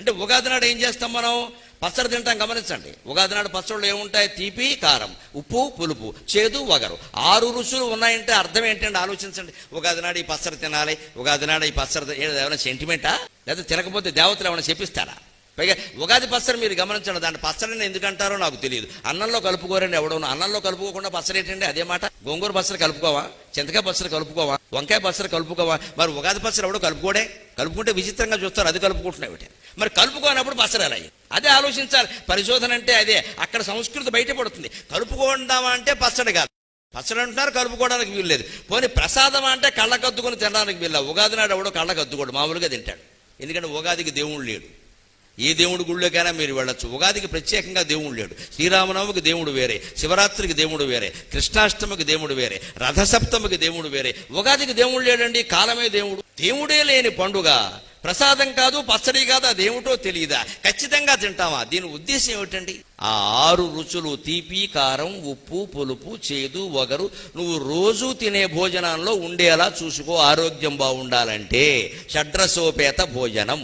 అంటే ఉగాది నాడు ఏం చేస్తాం మనం? పచ్చడి తింటాం గమనించండి. ఉగాది నాడు పచ్చళ్ళు ఏముంటాయి? తీపి కారం. ఉప్పు పులుపు. చేదు వగరు. ఆరు రుచులు ఉన్నాయంటే అర్థం ఏంటంటే ఆలోచించండి. ఉగాది నాడు ఈ పచ్చడి తినాలి ఉగాది నాడు ఈ పచ్చడి ఏమైనా సెంటిమెంటా లేదా తినకపోతే దేవతలు ఏమైనా చెప్పిస్తారా? పైగా ఉగాది పచ్చడి మీరు గమనించండి దాని పచ్చడిని ఎందుకంటారో నాకు తెలియదు. అన్నంలో కలుపుకోరండి ఎవడో అన్నంలో కలుపుకోకుండా పచ్చడి ఏంటండి? అదే మాట. గోంగూర పచ్చడి కలుపుకోవా? చింతకాయ పచ్చడి కలుపుకోవా? వంకాయ పచ్చడి కలుపుకోవా? మరి ఉగాది పచ్చడి ఎవడో కలుపుకోడే? కలుపుకుంటే విచిత్రంగా చూస్తారు అది కలుపుకుంటున్నాయి మరి కలుపుకోనప్పుడు పచ్చడి అదే ఆలోచించాలి. పరిశోధన అంటే అదే. అక్కడ సంస్కృతి బయటపడుతుంది కలుపుకుందామా అంటే పచ్చడి కాదు. పచ్చడి అంటున్నారు కలుపుకోవడానికి వీలు లేదు. పోనీ ప్రసాదం అంటే కళ్ళకద్దుకొని తినడానికి వీళ్ళ ఉగాది నాడు ఎవడో కళ్ళకద్దుకోడు. మామూలుగా తింటాడు. ఎందుకంటే ఉగాదికి దేవుడు లేడు. ఏ దేవుడి గుళ్ళోకైనా మీరు వెళ్ళొచ్చు. ఉగాదికి ప్రత్యేకంగా దేవుడు లేడు. శ్రీరామనవమికి దేవుడు వేరే. శివరాత్రికి దేవుడు వేరే. కృష్ణాష్టమికి దేవుడు వేరే. రథసప్తమికి దేవుడు వేరే. ఉగాదికి దేవుడు లేడండి. కాలమే దేవుడు. దేవుడే లేని పండుగ. ప్రసాదం కాదు పచ్చడి కాదు అదేమిటో తెలియదా ఖచ్చితంగా తింటామా? దీని ఉద్దేశం ఏమిటండి? ఆ ఆరు రుచులు తీపి కారం ఉప్పు పులుపు చేదు వగరు. నువ్వు రోజు తినే భోజనంలో ఉండేలా చూసుకో ఆరోగ్యం బాగుండాలంటే షడ్రసోపేత భోజనం.